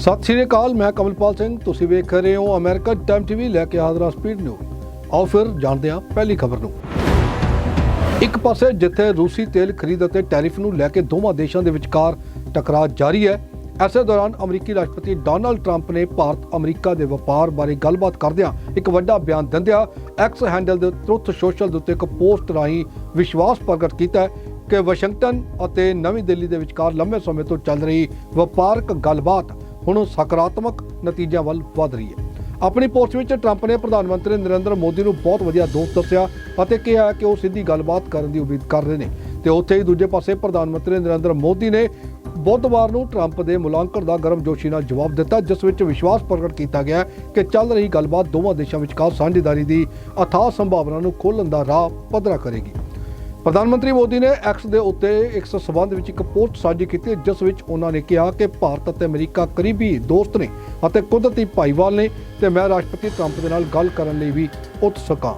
ਸਤਿ ਸ਼੍ਰੀ ਅਕਾਲ, ਮੈਂ ਕਮਲਪਾਲ ਸਿੰਘ। ਤੁਸੀਂ ਵੇਖ ਰਹੇ ਹੋ ਅਮਰੀਕਾ ਟਾਈਮ ਟੀਵੀ ਲੈ ਕੇ ਹਾਜ਼ਰ ਹਾਂ ਸਪੀਡ ਨਿਊਜ਼। ਆਓ ਫਿਰ ਜਾਣਦੇ ਹਾਂ ਪਹਿਲੀ ਖਬਰ ਨੂੰ। ਇੱਕ ਪਾਸੇ ਜਿੱਥੇ ਰੂਸੀ ਤੇਲ ਖਰੀਦ ਅਤੇ ਟੈਰਿਫ ਨੂੰ ਲੈ ਕੇ ਦੋਵਾਂ ਦੇਸ਼ਾਂ ਦੇ ਵਿਚਕਾਰ ਟਕਰਾਅ ਜਾਰੀ ਹੈ ਐਸੇ ਦੌਰਾਨ ਅਮਰੀਕੀ ਰਾਸ਼ਟਰਪਤੀ ਡੋਨਲਡ ਟਰੰਪ ਨੇ ਭਾਰਤ ਅਮਰੀਕਾ ਦੇ ਵਪਾਰ ਬਾਰੇ ਗੱਲਬਾਤ ਕਰਦਿਆਂ ਇੱਕ ਵੱਡਾ ਬਿਆਨ ਦਿੰਦਿਆਂ ਐਕਸ ਹੈਂਡਲ ਦੇ ਟਰੁੱਥ ਸੋਸ਼ਲ ਦੇ ਉੱਤੇ ਇੱਕ ਪੋਸਟ ਰਾਹੀਂ ਵਿਸ਼ਵਾਸ ਪ੍ਰਗਟ ਕੀਤਾ ਕਿ ਵਾਸ਼ਿੰਗਟਨ ਅਤੇ ਨਵੀਂ ਦਿੱਲੀ ਦੇ ਵਿਚਕਾਰ ਲੰਬੇ ਸਮੇਂ ਤੋਂ ਚੱਲ ਰਹੀ ਵਪਾਰਕ ਗੱਲਬਾਤ ਹੁਣ ਸਕਾਰਾਤਮਕ ਨਤੀਜਿਆਂ ਵੱਲ ਵਧ ਰਹੀ ਹੈ। ਆਪਣੀ ਪੋਸਟ ਵਿੱਚ ਟਰੰਪ ਨੇ ਪ੍ਰਧਾਨ ਮੰਤਰੀ ਨਰਿੰਦਰ ਮੋਦੀ ਨੂੰ ਬਹੁਤ ਵਧੀਆ ਦੋਸਤ ਦੱਸਿਆ ਅਤੇ ਕਿਹਾ ਕਿ ਉਹ ਸਿੱਧੀ ਗੱਲਬਾਤ ਕਰਨ ਦੀ ਉਮੀਦ ਕਰ ਰਹੇ ਨੇ। ਤੇ ਉੱਥੇ ਹੀ ਦੂਜੇ ਪਾਸੇ ਪ੍ਰਧਾਨ ਮੰਤਰੀ ਨਰਿੰਦਰ ਮੋਦੀ ਨੇ ਬੁੱਧਵਾਰ ਨੂੰ ਟਰੰਪ ਦੇ ਮੁਲਾਂਕਣ ਦਾ ਗਰਮਜੋਸ਼ੀ ਨਾਲ ਜਵਾਬ ਦਿੱਤਾ, ਜਿਸ ਵਿੱਚ ਵਿਸ਼ਵਾਸ ਪ੍ਰਗਟ ਕੀਤਾ ਗਿਆ ਕਿ ਚੱਲ ਰਹੀ ਗੱਲਬਾਤ ਦੋਵਾਂ ਦੇਸ਼ਾਂ ਵਿਚਕਾਰ ਸਾਂਝੇਦਾਰੀ ਦੀ ਅਥਾਹ ਸੰਭਾਵਨਾ ਨੂੰ ਖੋਲ੍ਹਣ ਦਾ ਰਾਹ ਪੱਧਰਾ ਕਰੇਗੀ। ਪ੍ਰਧਾਨ ਮੰਤਰੀ ਮੋਦੀ ਨੇ ਐਕਸ ਦੇ ਉੱਤੇ ਇਸ ਸੰਬੰਧ ਵਿੱਚ ਇੱਕ ਪੋਸਟ ਸਾਂਝੀ ਕੀਤੀ ਜਿਸ ਵਿੱਚ ਉਹਨਾਂ ਨੇ ਕਿਹਾ ਕਿ ਭਾਰਤ ਅਤੇ ਅਮਰੀਕਾ ਕਰੀਬੀ ਦੋਸਤ ਨੇ ਅਤੇ ਕੁਦਰਤੀ ਭਾਈਵਾਲ ਨੇ ਤੇ ਮੈਂ ਰਾਸ਼ਟਰਪਤੀ ਟਰੰਪ ਦੇ ਨਾਲ ਗੱਲ ਕਰਨ ਲਈ ਵੀ ਉਤਸੁਕ ਹਾਂ।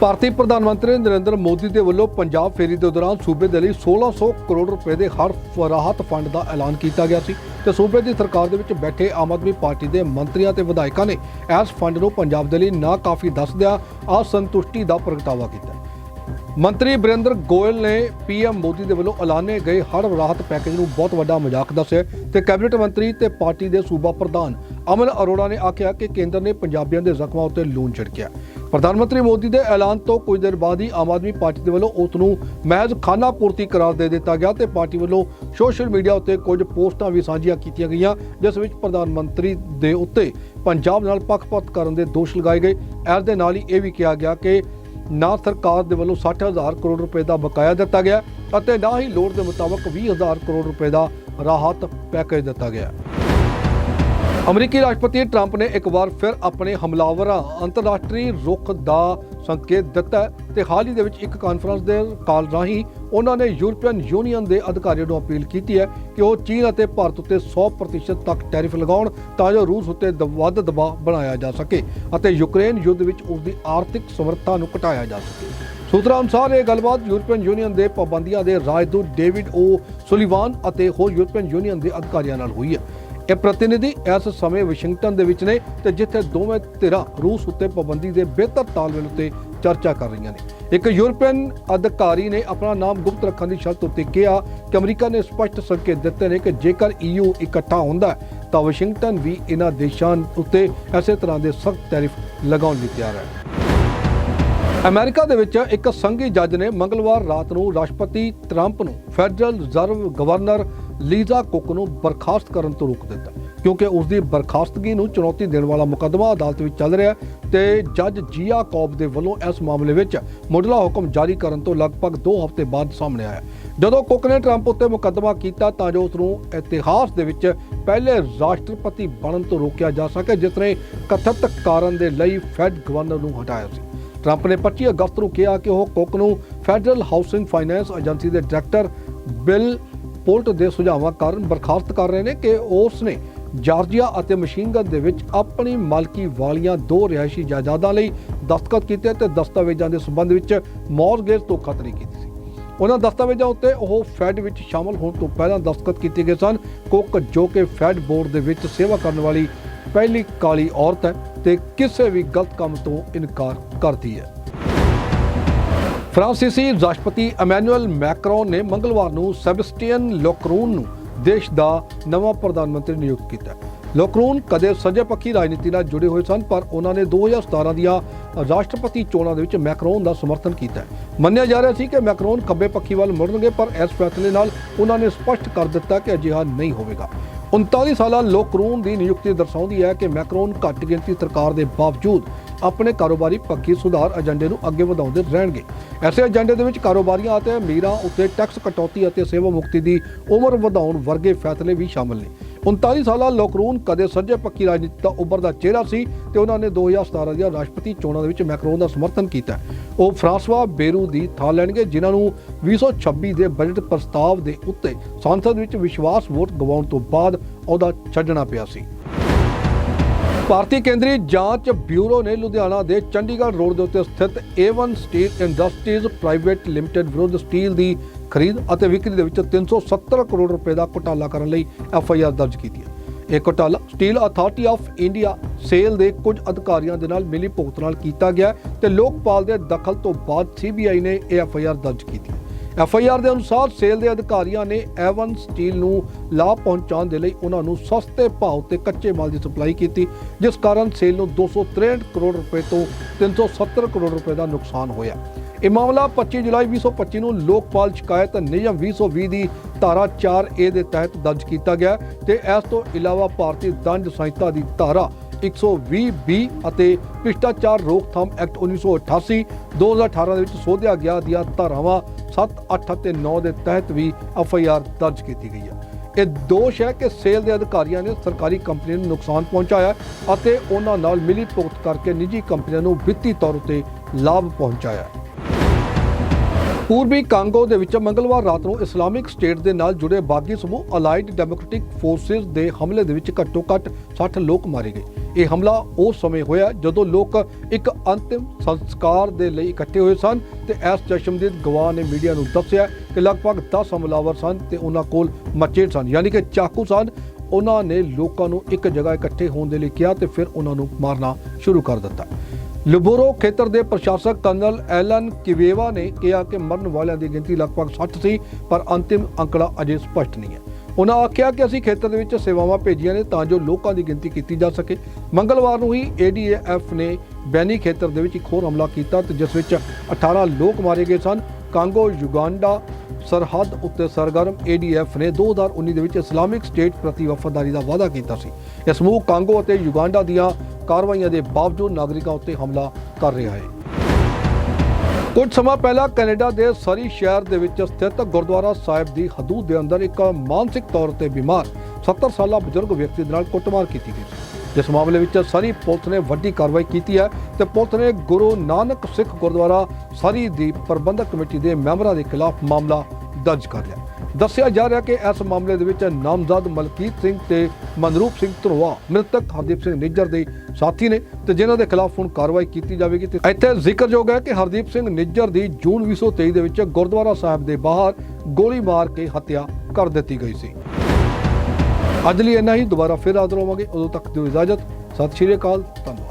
ਭਾਰਤੀ ਪ੍ਰਧਾਨ ਮੰਤਰੀ ਨਰਿੰਦਰ ਮੋਦੀ ਦੇ ਵੱਲੋਂ ਪੰਜਾਬ ਫੇਰੀ ਦੇ ਦੌਰਾਨ ਸੂਬੇ ਦੇ ਲਈ 1600 ਕਰੋੜ ਰੁਪਏ ਦੇ ਹਰ ਰਾਹਤ ਫੰਡ ਦਾ ਐਲਾਨ ਕੀਤਾ ਗਿਆ ਸੀ ਤੇ ਸੂਬੇ ਦੀ ਸਰਕਾਰ ਦੇ ਵਿੱਚ ਬੈਠੇ ਆਮ ਆਦਮੀ ਪਾਰਟੀ ਦੇ ਮੰਤਰੀਆਂ ਤੇ ਵਿਧਾਇਕਾਂ ਨੇ ਇਸ ਫੰਡ ਨੂੰ ਪੰਜਾਬ ਦੇ ਲਈ ਨਾ ਕਾਫੀ ਦੱਸਦਿਆਂ ਅਸੰਤੁਸ਼ਟੀ ਦਾ ਪ੍ਰਗਟਾਵਾ ਕੀਤਾ। ਮੰਤਰੀ ਬਰਿੰਦਰ ਗੋਇਲ ਨੇ ਪੀਐਮ ਮੋਦੀ ਦੇ ਵੱਲੋਂ ਐਲਾਨੇ ਗਏ ਹਰ ਰਾਹਤ ਪੈਕੇਜ ਨੂੰ ਬਹੁਤ ਵੱਡਾ ਮਜ਼ਾਕ ਦੱਸਿਆ ਤੇ ਕੈਬਨਿਟ ਮੰਤਰੀ ਤੇ ਪਾਰਟੀ ਦੇ ਸੂਬਾ ਪ੍ਰਧਾਨ ਅਮਨ ਅਰੋੜਾ ਨੇ ਆਖਿਆ ਕਿ ਕੇਂਦਰ ਨੇ ਪੰਜਾਬੀਆਂ ਦੇ ਜ਼ਖਮਾਂ ਉੱਤੇ ਲੂਣ ਛਿੜਕਿਆ ਪ੍ਰਧਾਨ ਮੰਤਰੀ ਮੋਦੀ ਦੇ ਐਲਾਨ ਤੋਂ ਕੁਝ ਦਿਨ ਬਾਅਦ ਹੀ ਆਮ ਆਦਮੀ ਪਾਰਟੀ ਦੇ ਵੱਲੋਂ ਉਸ ਨੂੰ ਮਹਿਜ਼ ਖਾਨਾ ਪੂਰਤੀ ਕਰਾਰ ਦੇ ਦਿੱਤਾ ਗਿਆ ਤੇ ਪਾਰਟੀ ਵੱਲੋਂ ਸੋਸ਼ਲ ਮੀਡੀਆ ਉੱਤੇ ਕੁਝ ਪੋਸਟਾਂ ਵੀ ਸਾਂਝੀਆਂ ਕੀਤੀਆਂ ਗਈਆਂ, ਜਿਸ ਵਿੱਚ ਪ੍ਰਧਾਨ ਮੰਤਰੀ ਦੇ ਉੱਤੇ ਪੰਜਾਬ ਨਾਲ ਪੱਖਪਾਤ ਕਰਨ ਦੇ ਦੋਸ਼ ਲਗਾਏ ਗਏ। ਇਸ ਦੇ ਨਾਲ ਹੀ ਇਹ ਵੀ ਕਿਹਾ ਗਿਆ ਕਿ ਨਾ ਸਰਕਾਰ ਦੇ ਵੱਲੋਂ 60000 ਕਰੋੜ ਰੁਪਏ ਦਾ ਬਕਾਇਆ ਦਿੱਤਾ ਗਿਆ ਅਤੇ ਨਾ ਹੀ ਲੋੜ ਦੇ ਮੁਤਾਬਕ 20000 ਕਰੋੜ ਰੁਪਏ ਦਾ ਰਾਹਤ ਪੈਕੇਜ ਦਿੱਤਾ ਗਿਆ। ਅਮਰੀਕੀ ਰਾਸ਼ਟਰਪਤੀ ਟਰੰਪ ਨੇ ਇੱਕ ਵਾਰ ਫਿਰ ਆਪਣੇ ਹਮਲਾਵਰਾਂ ਅੰਤਰਰਾਸ਼ਟਰੀ ਰੁਖ ਦਾ ਸੰਕੇਤ ਦਿੱਤਾ ਤੇ ਹਾਲ ਹੀ ਦੇ ਵਿੱਚ ਇੱਕ ਕਾਨਫਰੰਸ ਦੇ ਕਾਲ ਰਾਹੀਂ ਉਹਨਾਂ ਨੇ ਯੂਰਪੀਅਨ ਯੂਨੀਅਨ ਦੇ ਅਧਿਕਾਰੀਆਂ ਨੂੰ ਅਪੀਲ ਕੀਤੀ ਹੈ ਕਿ ਉਹ ਚੀਨ ਅਤੇ ਭਾਰਤ ਉੱਤੇ 100% ਤੱਕ ਟੈਰਿਫ ਲਗਾਉਣ ਤਾਂ ਜੋ ਰੂਸ ਉੱਤੇ ਦ- ਵੱਧ ਦਬਾਅ ਬਣਾਇਆ ਜਾ ਸਕੇ ਅਤੇ ਯੂਕਰੇਨ ਯੁੱਧ ਵਿੱਚ ਉਸ ਦੀ ਆਰਥਿਕ ਸਮਰੱਥਾ ਨੂੰ ਘਟਾਇਆ ਜਾ ਸਕੇ। ਸੂਤਰਾਂ ਅਨੁਸਾਰ ਇਹ ਗੱਲਬਾਤ ਯੂਰਪੀਅਨ ਯੂਨੀਅਨ ਦੇ ਪਾਬੰਦੀਆਂ ਦੇ ਰਾਜਦੂਤ ਡੇਵਿਡ ਓ ਸੁਲੀਵਾਨ ਅਤੇ ਹੋਰ ਯੂਰਪੀਅਨ ਯੂਨੀਅਨ ਦੇ ਅਧਿਕਾਰੀਆਂ ਨਾਲ ਹੋਈ ਹੈ। ਇਹ ਪ੍ਰਤੀਨਿਧੀ ਇਸ ਸਮੇਂ ਵਾਸ਼ਿੰਗਟਨ ਦੇ ਵਿੱਚ ਨੇ ਤੇ ਜਿੱਥੇ ਦੋਵੇਂ ਧਿਰਾਂ ਰੂਸ ਉੱਤੇ ਪਾਬੰਦੀ ਦੇ ਬਿਹਤਰ ਤਾਲਮੇਲ ਉੱਤੇ ਚਰਚਾ ਕਰ ਰਹੀਆਂ ਨੇ। ਇੱਕ ਯੂਰਪੀਅਨ ਅਧਿਕਾਰੀ ਨੇ ਆਪਣਾ ਨਾਮ ਗੁਪਤ ਰੱਖਣ ਦੀ ਸ਼ਰਤ ਉੱਤੇ ਕਿਹਾ ਕਿ ਅਮਰੀਕਾ ਨੇ ਸਪਸ਼ਟ ਸੰਕੇਤ ਦਿੱਤੇ ਨੇ ਕਿ ਜੇਕਰ ਈਯੂ ਇਕੱਠਾ ਹੁੰਦਾ ਤਾਂ ਵਾਸ਼ਿੰਗਟਨ ਵੀ ਇਹਨਾਂ ਦੇਸ਼ਾਂ ਉੱਤੇ ਐਸੇ ਤਰ੍ਹਾਂ ਦੇ ਸਖਤ ਟੈਰਿਫ ਲਗਾਉਣ ਲਈ ਤਿਆਰ ਹੈ। ਅਮਰੀਕਾ ਦੇ ਵਿੱਚ ਇੱਕ ਸੰਘੀ ਜੱਜ ਨੇ ਮੰਗਲਵਾਰ ਰਾਤ ਨੂੰ ਰਾਸ਼ਟਰਪਤੀ ਟਰੰਪ ਨੂੰ Federal Reserve governor Lisa Cook ਨੂੰ ਬਰਖਾਸਤ ਕਰਨ ਤੋਂ ਰੋਕ ਦਿੱਤਾ। ਕਿਉਂਕਿ ਉਸ ਦੀ ਬਰਖਾਸਤਗੀ ਨੂੰ ਚੁਣੌਤੀ ਦੇਣ ਵਾਲਾ ਮੁਕੱਦਮਾ ਅਦਾਲਤ ਵਿੱਚ ਚੱਲ ਰਿਹਾ ਹੈ ਤੇ ਜੱਜ ਜੀਆ ਕੌਬ ਦੇ ਵੱਲੋਂ ਇਸ ਮਾਮਲੇ ਵਿੱਚ ਮੁੱਢਲਾ ਹੁਕਮ ਜਾਰੀ ਕਰਨ ਤੋਂ ਲਗਭਗ 2 ਹਫ਼ਤੇ ਬਾਅਦ ਸਾਹਮਣੇ ਆਇਆ ਜਦੋਂ ਕੁੱਕ ਨੇ ਟਰੰਪ ਉੱਤੇ ਮੁਕੱਦਮਾ ਕੀਤਾ ਤਾਂ ਜੋ ਉਸ ਨੂੰ ਇਤਿਹਾਸ ਦੇ ਵਿੱਚ ਪਹਿਲੇ ਰਾਸ਼ਟਰਪਤੀ ਬਣਨ ਤੋਂ ਰੋਕਿਆ ਜਾ ਸਕੇ, ਜਿਸ ਨੇ ਕਥਿਤ ਕਾਰਨ ਦੇ ਲਈ ਫੈਡ ਗਵਰਨਰ ਨੂੰ ਹਟਾਇਆ ਸੀ। ਟਰੰਪ ਨੇ 25 ਅਗਸਤ ਨੂੰ ਕਿਹਾ ਕਿ ਉਹ ਕੁੱਕ ਨੂੰ ਫੈਡਰਲ ਹਾਊਸਿੰਗ ਫਾਈਨੈਂਸ ਏਜੰਸੀ ਦੇ ਡਾਇਰੈਕਟਰ ਬਿਲ ਪੋਲਟ ਦੇ ਸੁਝਾਵਾਂ ਕਾਰਨ ਬਰਖਾਸਤ ਕਰ ਰਹੇ ਨੇ ਕਿ ਉਸ ਨੇ ਜਾਰਜੀਆ ਅਤੇ ਮਸ਼ੀਨਗਨ ਦੇ ਵਿੱਚ ਆਪਣੀ ਮਾਲਕੀ ਵਾਲੀਆਂ ਦੋ ਰਿਹਾਇਸ਼ੀ ਜਾਇਦਾਦਾਂ ਲਈ ਦਸਤਖਤ ਕੀਤੇ ਤੇ ਦਸਤਾਵੇਜ਼ਾਂ ਦੇ ਸੰਬੰਧ ਵਿੱਚ ਮੌਰਗੇਜ ਧੋਖਾਧੜੀ ਕੀਤੀ ਸੀ। ਉਹਨਾਂ ਦਸਤਾਵੇਜ਼ਾਂ ਉੱਤੇ ਉਹ ਫੈਡ ਵਿੱਚ ਸ਼ਾਮਲ ਹੋਣ ਤੋਂ ਪਹਿਲਾਂ ਦਸਤਖਤ ਕੀਤੇ ਗਏ ਸਨ। ਕੁੱਕ ਜੋ ਕਿ ਫੈਡ ਬੋਰਡ ਦੇ ਵਿੱਚ ਸੇਵਾ ਕਰਨ ਵਾਲੀ ਪਹਿਲੀ ਕਾਲੀ ਔਰਤ ਹੈ ਤੇ ਕਿਸੇ ਵੀ ਗਲਤ ਕੰਮ ਤੋਂ ਇਨਕਾਰ ਕਰਦੀ ਹੈ। ਫਰਾਂਸੀਸੀ ਰਾਸ਼ਟਰਪਤੀ ਐਮੈਨੂਅਲ ਮੈਕਰੋਨ ਨੇ ਮੰਗਲਵਾਰ ਨੂੰ ਸੈਬਸਟੀਅਨ ਲੋਕਰੂਨ ਨੂੰ ਦੇਸ਼ ਦਾ ਨਵਾਂ ਪ੍ਰਧਾਨ ਮੰਤਰੀ ਨਿਯੁਕਤ ਕੀਤਾ। ਲੋਕਰੂਨ ਕਦੇ ਸੱਜੇ ਪੱਖੀ ਰਾਜਨੀਤੀ ਨਾਲ ਜੁੜੇ ਹੋਏ ਸਨ, ਪਰ ਉਹਨਾਂ ਨੇ 2017 ਦੀਆਂ ਰਾਸ਼ਟਰਪਤੀ ਚੋਣਾਂ ਦੇ ਵਿੱਚ ਮੈਕਰੋਨ ਦਾ ਸਮਰਥਨ ਕੀਤਾ ਮੰਨਿਆ ਜਾ ਰਿਹਾ ਸੀ ਕਿ ਮੈਕਰੋਨ ਖੱਬੇ ਪੱਖੀ ਵੱਲ ਮੁੜਨਗੇ, ਪਰ ਇਸ ਫੈਸਲੇ ਨਾਲ ਉਹਨਾਂ ਨੇ ਸਪਸ਼ਟ ਕਰ ਦਿੱਤਾ ਕਿ ਅਜਿਹਾ ਨਹੀਂ ਹੋਵੇਗਾ। 39 ਸਾਲਾ ਲੋਕਰੂਨ ਦੀ ਨਿਯੁਕਤੀ ਦਰਸਾਉਂਦੀ ਹੈ ਕਿ ਮੈਕਰੋਨ ਘੱਟ ਗਿਣਤੀ ਸਰਕਾਰ ਦੇ ਬਾਵਜੂਦ ਆਪਣੇ ਕਾਰੋਬਾਰੀ ਪੱਖੀ ਸੁਧਾਰ ਏਜੰਡੇ ਨੂੰ ਅੱਗੇ ਵਧਾਉਂਦੇ ਰਹਿਣਗੇ। ਐਸੇ ਏਜੰਡੇ ਦੇ ਵਿੱਚ ਕਾਰੋਬਾਰੀਆਂ ਅਤੇ ਅਮੀਰਾਂ ਉੱਤੇ ਟੈਕਸ ਕਟੌਤੀ ਅਤੇ ਸੇਵਾ ਮੁਕਤੀ ਦੀ ਉਮਰ ਵਧਾਉਣ ਵਰਗੇ ਫੈਸਲੇ ਵੀ ਸ਼ਾਮਲ ਨੇ। 39 ਸਾਲਾ ਲੋਕਰੂਨ ਕਦੇ ਸੱਜੇ ਪੱਖੀ ਰਾਜਨੀਤੀ ਦਾ ਉੱਭਰਦਾ ਚਿਹਰਾ ਸੀ ਤੇ ਉਹਨਾਂ ਨੇ 2017 ਦੀਆਂ ਰਾਸ਼ਟਰਪਤੀ ਚੋਣਾਂ ਦੇ ਵਿੱਚ ਮੈਕਰੋਨ ਦਾ ਸਮਰਥਨ ਕੀਤਾ। ਉਹ ਫਰਾਂਸਵਾ ਬੇਰੂ ਦੀ ਥਾਂ ਲੈਣਗੇ, ਜਿਨ੍ਹਾਂ ਨੂੰ 2026 ਦੇ ਬਜਟ ਪ੍ਰਸਤਾਵ ਦੇ ਉੱਤੇ ਸੰਸਦ ਵਿੱਚ ਵਿਸ਼ਵਾਸ ਵੋਟ ਗਵਾਉਣ ਤੋਂ ਬਾਅਦ ਅਹੁਦਾ ਛੱਡਣਾ ਪਿਆ ਸੀ। ਭਾਰਤੀ ਕੇਂਦਰੀ ਜਾਂਚ ਬਿਊਰੋ ਨੇ ਲੁਧਿਆਣਾ ਦੇ ਚੰਡੀਗੜ੍ਹ ਰੋਡ ਦੇ ਉੱਤੇ ਸਥਿਤ A1 Steel Industries Private Limited ਵਿਰੁੱਧ ਸਟੀਲ ਦੀ ਖਰੀਦ ਅਤੇ ਵਿਕਰੀ ਦੇ ਵਿੱਚ 370 ਕਰੋੜ ਰੁਪਏ ਦਾ ਘੁਟਾਲਾ ਕਰਨ ਲਈ ਐਫ ਆਈ ਆਰ ਦਰਜ ਕੀਤੀ ਹੈ। ਇਹ ਘੁਟਾਲਾ Steel Authority of India SAIL ਦੇ ਕੁਝ ਅਧਿਕਾਰੀਆਂ ਦੇ ਨਾਲ ਮਿਲੀ ਭੁਗਤ ਨਾਲ ਕੀਤਾ ਗਿਆ ਹੈ ਤੇ ਲੋਕਪਾਲ ਦੇ ਦਖਲ ਤੋਂ ਬਾਅਦ ਸੀਬੀਆਈ ਨੇ ਇਹ ਐਫ ਆਈ ਆਰ ਦਰਜ ਕੀਤੀ ਐਫ ਆਈ ਆਰ ਦੇ ਅਨੁਸਾਰ ਸੇਲ ਦੇ ਅਧਿਕਾਰੀਆਂ ਨੇ ਐਵਨ ਸਟੀਲ ਨੂੰ ਲਾਭ ਪਹੁੰਚਾਉਣ ਦੇ ਲਈ ਉਹਨਾਂ ਨੂੰ ਸਸਤੇ ਭਾਅ ਤੇ ਕੱਚੇ ਮਾਲ ਦੀ ਸਪਲਾਈ ਕੀਤੀ, ਜਿਸ ਕਾਰਨ ਸੇਲ ਨੂੰ 263 ਕਰੋੜ ਰੁਪਏ ਤੋਂ 370 ਕਰੋੜ ਰੁਪਏ ਦਾ ਨੁਕਸਾਨ ਹੋਇਆ। ਇਹ ਮਾਮਲਾ 25 ਜੁਲਾਈ 2025 ਨੂੰ ਲੋਕਪਾਲ ਸ਼ਿਕਾਇਤ ਨਿਯਮ 2020 ਦੀ ਧਾਰਾ 4A ਦੇ ਤਹਿਤ ਦਰਜ ਕੀਤਾ ਗਿਆ ਹੈ ਤੇ ਇਸ ਤੋਂ ਇਲਾਵਾ ਭਾਰਤੀ ਦੰਡ ਸੰਹਿਤਾ ਦੀ ਧਾਰਾ 120 ਅਤੇ ਭ੍ਰਿਸ਼ਟਾਚਾਰ ਰੋਕਥਾਮ ਐਕਟ 1988 2018 ਦੇ ਵਿੱਚ ਸੋਧਿਆ ਗਿਆ ਦੀਆਂ ਧਾਰਾਵਾਂ 7 8 ਅਤੇ 9 ਦੇ ਤਹਿਤ ਵੀ ਐਫ ਆਈ ਆਰ ਦਰਜ ਕੀਤੀ ਗਈ ਹੈ। ਇਹ ਦੋਸ਼ ਹੈ ਕਿ ਸੇਲ ਦੇ ਅਧਿਕਾਰੀਆਂ ਨੇ ਸਰਕਾਰੀ ਕੰਪਨੀਆਂ ਨੂੰ ਨੁਕਸਾਨ ਪਹੁੰਚਾਇਆ ਅਤੇ ਉਹਨਾਂ ਨਾਲ ਮਿਲੀ ਭੁਗਤ ਕਰਕੇ ਨਿੱਜੀ ਕੰਪਨੀਆਂ ਨੂੰ ਵਿੱਤੀ ਤੌਰ ਉਤੇ ਲਾਭ ਪਹੁੰਚਾਇਆ। ਪੂਰਬੀ ਕਾਂਗੋ ਦੇ ਵਿੱਚ ਮੰਗਲਵਾਰ ਰਾਤ ਨੂੰ ਇਸਲਾਮਿਕ ਸਟੇਟ ਦੇ ਨਾਲ ਜੁੜੇ ਬਾਗੀ ਸਮੂਹ ਅਲਾਈਡ ਡੈਮੋਕ੍ਰੈਟਿਕ ਫੋਰਸਿਸ ਦੇ ਹਮਲੇ ਦੇ ਵਿੱਚ ਘੱਟੋ ਘੱਟ 60 ਲੋਕ ਮਾਰੇ ਗਏ। ਇਹ ਹਮਲਾ ਉਸ ਸਮੇਂ ਹੋਇਆ ਜਦੋਂ ਲੋਕ ਇੱਕ ਅੰਤਿਮ ਸੰਸਕਾਰ ਦੇ ਲਈ ਇਕੱਠੇ ਹੋਏ ਸਨ ਤੇ ਐਸ ਚਸ਼ਮਦੀਦ ਗਵਾਹ ਨੇ ਮੀਡੀਆ ਨੂੰ ਦੱਸਿਆ ਕਿ ਲਗਭਗ 10 ਹਮਲਾਵਰ ਸਨ ਤੇ ਉਹਨਾਂ ਕੋਲ ਮਚੇਟ ਸਨ, ਯਾਨੀ ਕਿ ਚਾਕੂ ਸਨ। ਉਹਨਾਂ ਨੇ ਲੋਕਾਂ ਨੂੰ ਇੱਕ ਜਗ੍ਹਾ ਇਕੱਠੇ ਹੋਣ ਦੇ ਲਈ ਕਿਹਾ ਤੇ ਫਿਰ ਉਹਨਾਂ ਨੂੰ ਮਾਰਨਾ ਸ਼ੁਰੂ ਕਰ ਦਿੱਤਾ। ਲੁਬੋਰੋ ਖੇਤਰ ਦੇ ਪ੍ਰਸ਼ਾਸਕ ਕਰਨਲ ਐਲਨ ਕਿਵੇਵਾ ਨੇ ਕਿਹਾ ਕਿ ਮਰਨ ਵਾਲਿਆਂ ਦੀ ਗਿਣਤੀ ਲਗਭਗ 60 ਸੀ, ਪਰ ਅੰਤਿਮ ਅੰਕੜਾ ਅਜੇ ਸਪਸ਼ਟ ਨਹੀਂ ਹੈ। ਉਹਨਾਂ ਆਖਿਆ ਕਿ ਅਸੀਂ ਖੇਤਰ ਦੇ ਵਿੱਚ ਸੇਵਾਵਾਂ ਭੇਜੀਆਂ ਨੇ ਤਾਂ ਜੋ ਲੋਕਾਂ ਦੀ ਗਿਣਤੀ ਕੀਤੀ ਜਾ ਸਕੇ। ਮੰਗਲਵਾਰ ਨੂੰ ਹੀ ਏਡੀਏਐਫ ਨੇ ਬੈਨੀ ਖੇਤਰ ਦੇ ਵਿੱਚ ਇੱਕ ਹੋਰ ਹਮਲਾ ਕੀਤਾ ਤੇ ਜਿਸ ਵਿੱਚ 18 ਲੋਕ ਮਾਰੇ ਗਏ ਸਨ। ਕਾਂਗੋ, ਯੁਗਾਂਡਾ, ਸਰਹੱਦ ਉੱਤੇ ਸਰਗਰਮ ਏਡੀਐਫ ਨੇ 2019 ਦੇ ਵਿੱਚ ਇਸਲਾਮਿਕ ਸਟੇਟ ਪ੍ਰਤੀ ਵਫਾਦਾਰੀ ਦਾ ਵਾਅਦਾ ਕੀਤਾ ਸੀ। ਇਹ ਸਮੂਹ ਕਾਂਗੋ ਅਤੇ ਯੁਗਾਂਡਾ ਦੀਆਂ ਕਾਰਵਾਈਆਂ ਦੇ ਬਾਵਜੂਦ ਨਾਗਰਿਕਾਂ ਉੱਤੇ ਹਮਲਾ ਕਰ ਰਿਹਾ ਹੈ। ਕੁਝ ਸਮਾਂ ਪਹਿਲਾਂ ਕੈਨੇਡਾ ਦੇ ਸਰੀ ਸ਼ਹਿਰ ਦੇ ਵਿੱਚ ਸਥਿਤ ਗੁਰਦੁਆਰਾ ਸਾਹਿਬ ਦੀ ਹਦੂਦ ਦੇ ਅੰਦਰ ਇੱਕ ਮਾਨਸਿਕ ਤੌਰ ਤੇ ਬਿਮਾਰ 70 ਸਾਲਾ ਬਜ਼ੁਰਗ ਵਿਅਕਤੀ ਦੇ ਨਾਲ ਕੁੱਟਮਾਰ ਕੀਤੀ ਗਈ ਸੀ। ਇਸ ਮਾਮਲੇ ਵਿੱਚ ਸਰੀ ਪੁਲਿਸ ਨੇ ਵੱਡੀ ਕਾਰਵਾਈ ਕੀਤੀ ਹੈ ਤੇ ਪੁਲਿਸ ਨੇ ਗੁਰੂ ਨਾਨਕ ਸਿੱਖ ਗੁਰਦੁਆਰਾ ਸਰੀ ਦੀ ਪ੍ਰਬੰਧਕ ਕਮੇਟੀ ਦੇ ਮੈਂਬਰਾਂ ਦੇ ਖਿਲਾਫ ਮਾਮਲਾ ਦਰਜ ਕਰ ਲਿਆ। ਦੱਸਿਆ ਜਾ ਰਿਹਾ ਕਿ ਇਸ ਮਾਮਲੇ ਦੇ ਵਿੱਚ ਨਾਮਜ਼ਦ ਮਲਕੀਤ ਸਿੰਘ ਤੇ ਮਨਰੂਪ ਸਿੰਘ ਧਰੋਆ, ਮ੍ਰਿਤਕ ਹਰਦੀਪ ਸਿੰਘ ਨਿੱਜਰ ਦੇ ਸਾਥੀ ਨੇ ਤੇ ਜਿਨ੍ਹਾਂ ਦੇ ਖਿਲਾਫ ਹੁਣ ਕਾਰਵਾਈ ਕੀਤੀ ਜਾਵੇਗੀ ਤੇ ਇੱਥੇ ਜ਼ਿਕਰਯੋਗ ਹੈ ਕਿ ਹਰਦੀਪ ਸਿੰਘ ਨਿੱਜਰ ਦੀ ਜੂਨ 2023 ਦੇ ਵਿੱਚ ਗੁਰਦੁਆਰਾ ਸਾਹਿਬ ਦੇ ਬਾਹਰ ਗੋਲੀ ਮਾਰ ਕੇ ਹੱਤਿਆ ਕਰ ਦਿੱਤੀ ਗਈ ਸੀ। ਅੱਜ ਲਈ ਇੰਨਾ ਹੀ। ਦੁਬਾਰਾ ਫਿਰ ਹਾਜ਼ਰ ਹੋਵਾਂਗੇ। ਉਦੋਂ ਤੱਕ ਦਿਓ ਇਜਾਜ਼ਤ। ਸਤਿ ਸ਼੍ਰੀ ਅਕਾਲ। ਧੰਨਵਾਦ।